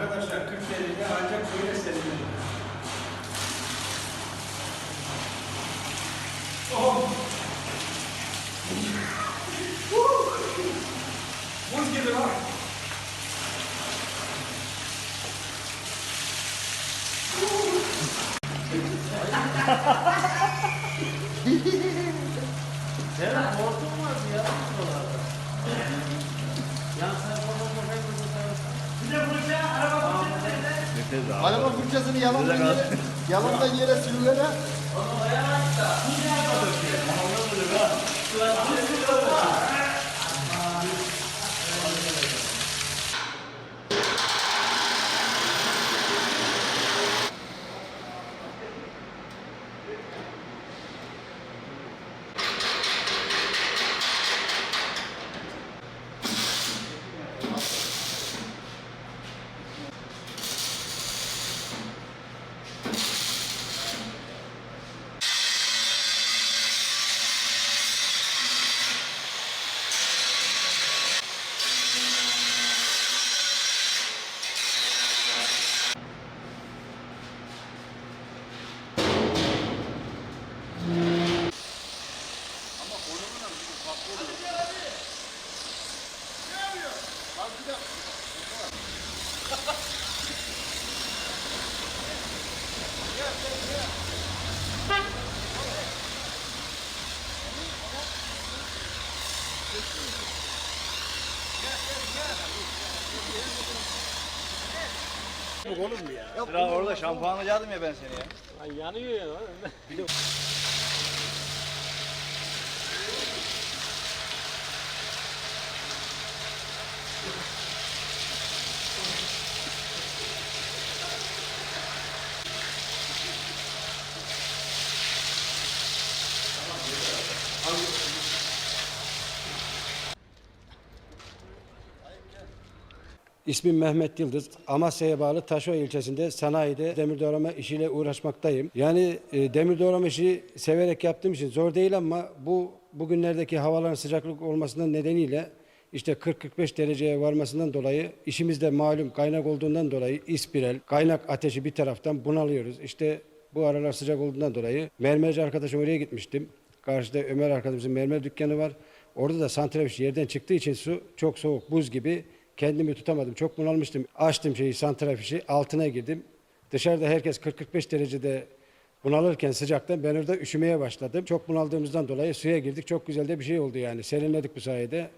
Arkadaşlar 40 derece ancak böyle serinir. Oh! Buz gibi lan. Senin korkun vardı ya. Yani sen fotoğrafı Bir de fırça, araba fırçası. Araba fırçasını yalandan yere, yalandan yere sürülene Sıra orada şampuanlayacaktım ya ben seni ya. Lan yanıyor ya. İsmim Mehmet Yıldız. Amasya'ya bağlı Taşova ilçesinde sanayide demir doğrama işiyle uğraşmaktayım. Yani e, demir doğrama işi severek yaptığım için zor değil ama bu bugünlerdeki havaların sıcaklık olmasından nedeniyle işte 40-45 dereceye varmasından dolayı işimizde malum kaynak olduğundan dolayı ispirel, kaynak ateşi bir taraftan bunalıyoruz. İşte bu aralar sıcak olduğundan dolayı mermerci arkadaşım oraya gitmiştim. Karşıda Ömer arkadaşımızın mermer dükkanı var. Orada da santrafiş yerden çıktığı için su çok soğuk, buz gibi. Kendimi tutamadım. Çok bunalmıştım. Açtım şeyi santrafişi, altına girdim. Dışarıda herkes 40-45 derecede bunalırken sıcaktan ben orada üşümeye başladım. Çok bunaldığımızdan dolayı suya girdik. Çok güzel de bir şey oldu yani. Serinledik bu sayede.